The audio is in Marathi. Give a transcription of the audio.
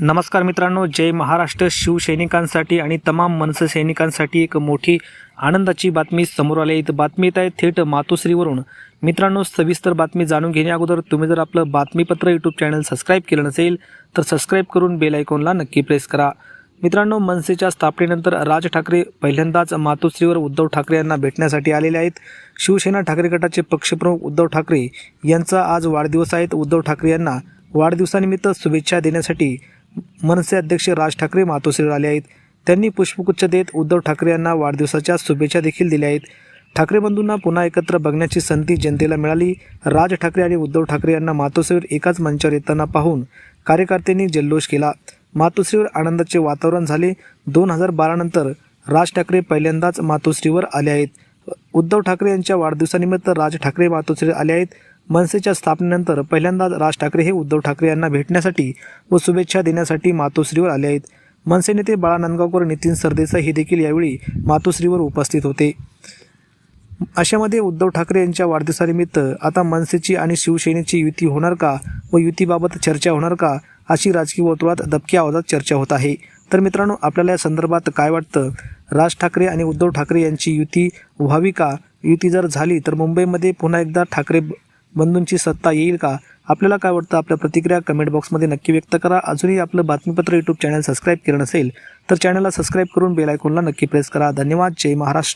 नमस्कार मित्रांनो जय महाराष्ट्र शिवसैनिकांसाठी आणि तमाम मनसे सैनिकांसाठी एक मोठी आनंदाची बातमी समोर आली आहे. इथं बातमी येत आहे थेट मातोश्रीवरून. मित्रांनो सविस्तर बातमी जाणून घेण्याअगोदर तुम्ही जर आपलं बातमीपत्र यूट्यूब चॅनल सबस्क्राईब केलं नसेल तर सबस्क्राईब करून बेल आयकॉनला नक्की प्रेस करा. मित्रांनो मनसेच्या स्थापनेनंतर राज ठाकरे पहिल्यांदाच मातोश्रीवर उद्धव ठाकरे यांना भेटण्यासाठी आलेले आहेत. शिवसेना ठाकरे गटाचे पक्षप्रमुख उद्धव ठाकरे यांचा आज वाढदिवस आहेत उद्धव ठाकरे यांना वाढदिवसानिमित्त शुभेच्छा देण्यासाठी मनसे अध्यक्ष राज ठाकरे मातोश्रीवर आले आहेत. त्यांनी पुष्पगुच्छ देत उद्धव ठाकरे यांना वाढदिवसाच्या शुभेच्छा देखील दिल्या आहेत. ठाकरे बंधूंना पुन्हा एकत्र बघण्याची संधी जनतेला मिळाली. राज ठाकरे आणि उद्धव ठाकरे यांना मातोश्रीवर एकाच मंचावर येताना पाहून कार्यकर्त्यांनी जल्लोष केला. मातोश्रीवर आनंदाचे वातावरण झाले. दोन हजार बारानंतर राज ठाकरे पहिल्यांदाच मातोश्रीवर आले आहेत. उद्धव ठाकरे यांच्या वाढदिवसानिमित्त राज ठाकरे मातोश्री आले आहेत. मनसेच्या स्थापनेनंतर पहिल्यांदाच राज ठाकरे हे उद्धव ठाकरे यांना भेटण्यासाठी व शुभेच्छा देण्यासाठी मातोश्रीवर आले आहेत. मनसे नेते बाळा नांदगावकर नितीन सरदेसाई हे देखील यावेळी मातोश्रीवर उपस्थित होते. अशामध्ये उद्धव ठाकरे यांच्या वाढदिवसानिमित्त आता मनसेची आणि शिवसेनेची युती होणार का व युतीबाबत चर्चा होणार का अशी राजकीय वर्तुळात दबक्या आवाजात चर्चा होत आहे. तर मित्रांनो आपल्याला या संदर्भात काय वाटतं? राज ठाकरे आणि उद्धव ठाकरे यांची युती व्हावी का? युती जर झाली तर मुंबईमध्ये पुन्हा एकदा ठाकरे बंधूंची सत्ता येईल का? आपल्याला काय वाटतं? आपल्या प्रतिक्रिया कमेंट बॉक्समध्ये नक्की व्यक्त करा. अजूनही आपलं बातमीपत्र यूट्यूब चॅनल सबस्क्राईब केलं नसेल तर चॅनलला सबस्क्राईब करून बेल आयकॉनला नक्की प्रेस करा. धन्यवाद. जय महाराष्ट्र.